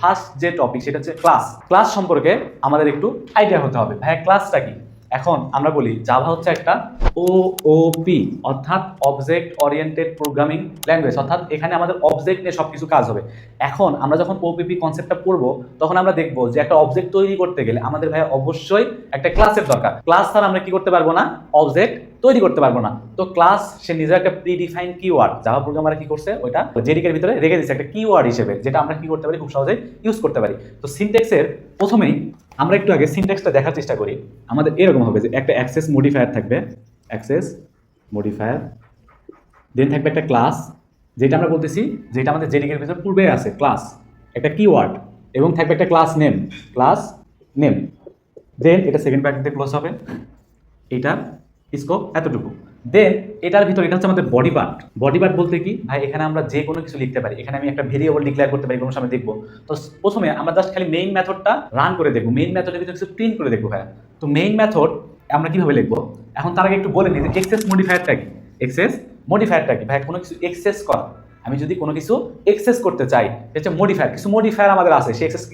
First যে topic সেটা হচ্ছে ক্লাস ক্লাস সম্পর্কে আমাদের একটু আইডিয়া হতে হবে। ভাইয়া ক্লাসটা কি? এখন আমরা বলি জাভা হচ্ছে একটা ও ও পি অর্থাৎ অবজেক্ট ওরিয়েন্টেড প্রোগ্রামিং ল্যাঙ্গুয়েজ অর্থাৎ এখানে আমাদের অবজেক্ট নিয়ে সব কিছু কাজ হবে। এখন আমরা যখন ওপিপি কনসেপ্টটা পড়ব, তখন আমরা দেখব যে একটা অবজেক্ট তৈরি করতে গেলে আমাদের ভাই অবশ্যই একটা ক্লাসের দরকার। ক্লাস ছাড়া আমরা কি করতে পারব না? অবজেক্ট তৈরি করতে পারব না। তো ক্লাস সে নিজের একটা pre predefine keyword Java programmer কি করছে ওইটা? জেডিকের ভিতরে রেখে দিচ্ছে একটা কিওয়ার্ড হিসেবে, যেটা আমরা কি করতে পারি? খুব সহজেই ইউজ করতে পারি। তো সিনটেক্সের প্রথমেই আমরা একটু আগে সিনটেক্সটা দেখার চেষ্টা করি। আমাদের এরকম হবে যে একটা অ্যাক্সেস মডিফায়ার থাকবে। অ্যাক্সেস মডিফায়ার দেন থাকবে একটা ক্লাস যেটা আমরা বলতেছি, যেটা আমাদের জেডিকের ভিতরে পূর্বে আছে ক্লাস একটা কিওয়ার্ড এবং থাকবে একটা class name class name then এটা সেকেন্ড প্যাকেটে ক্লোজ হবে। এটা স্কোপ এতটুকু। দেন এটার ভিতর, এটা হচ্ছে আমাদের বডি পার্ট বডি পার্ট বলতে কি? ভাই, এখানে আমরা যে কোনো কিছু লিখতে পারি। এখানে আমি একটা ভেরিয়েবল ডিক্লেয়ার করতে পারি, কোনো সময় দেখব। তো প্রথমে আমরা জাস্ট খালি মেইন মেথডটা রান করে দেখব। মেইন মেথডের ভিতরে কিছু প্রিন্ট করে দেখব ভাই তো মেইন মেথড আমরা কীভাবে লিখব? এখন তার আগে একটু বলে নিই যে এক্সেস মডিফায়ারটা কি? এক্সেস মডিফায়ারটা কি? ভাই কোনো কিছু এক্সেস করা। আমি যদি কোনো কিছু এক্সেস করতে চাই হচ্ছে মডিফায়ার কিছু মডিফায়ার আমাদের আছে সে এক্সেস